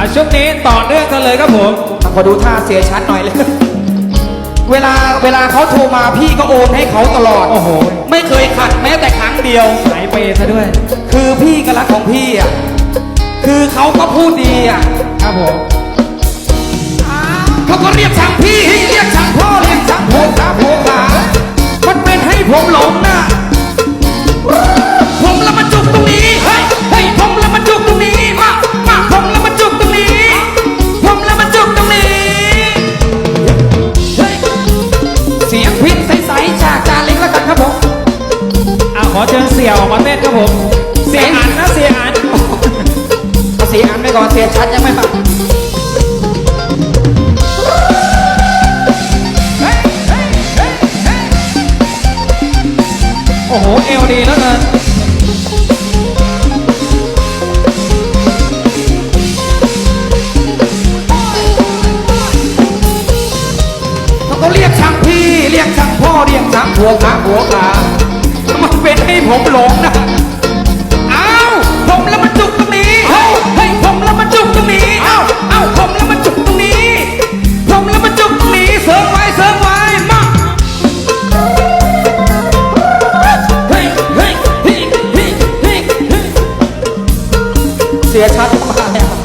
อะช่วงนี้ต่อเนื่องกันเลยครับผมขอดูท่าเสียชัดหน่อยเลย เวลาเวลาเขาโทรมาพี่ก็โอนให้เขาตลอด โอ้โหไม่เคยขัดแม้แต่ครั้งเดียว สายเปย์ซะด้วย คือพี่ก็รักของพี่อะ คือเขาก็พูดดีอะ ครับผมเขาก็เรียกช่างพี่ สี่ยออกมาเต้นครับผม เสียอันนะเสียอันเอาเสียอันไปก่อนเสียชัดยังไม่มาโอ้โห เอวดีแล้วเกินเขาเรียกช่างพี่ เรียกช่างพ่อ เรียกช่างผัวขาผัวขา ผมหลงนะอ้าวผมแล้วมันจุกตรงนี้เฮ้ยเฮ้ยผมแล้วมันจุกตรงนี้อ้าวอ้าวผมแล้วมันจุกตรงนี้ ผมแล้วมันจุกตรงนี้เสริมไว้เสริมไว้มาเฮ้ยเฮ้ยเฮ้ยเฮ้ยเฮ้ยเสียชัดมาแล้ว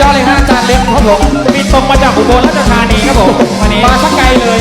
ยอดเลยฮะอาจารย์เล็กครับผมมีตรงมาจากอุบลราชธานีครับผมวันนี้มาสักไกลเลย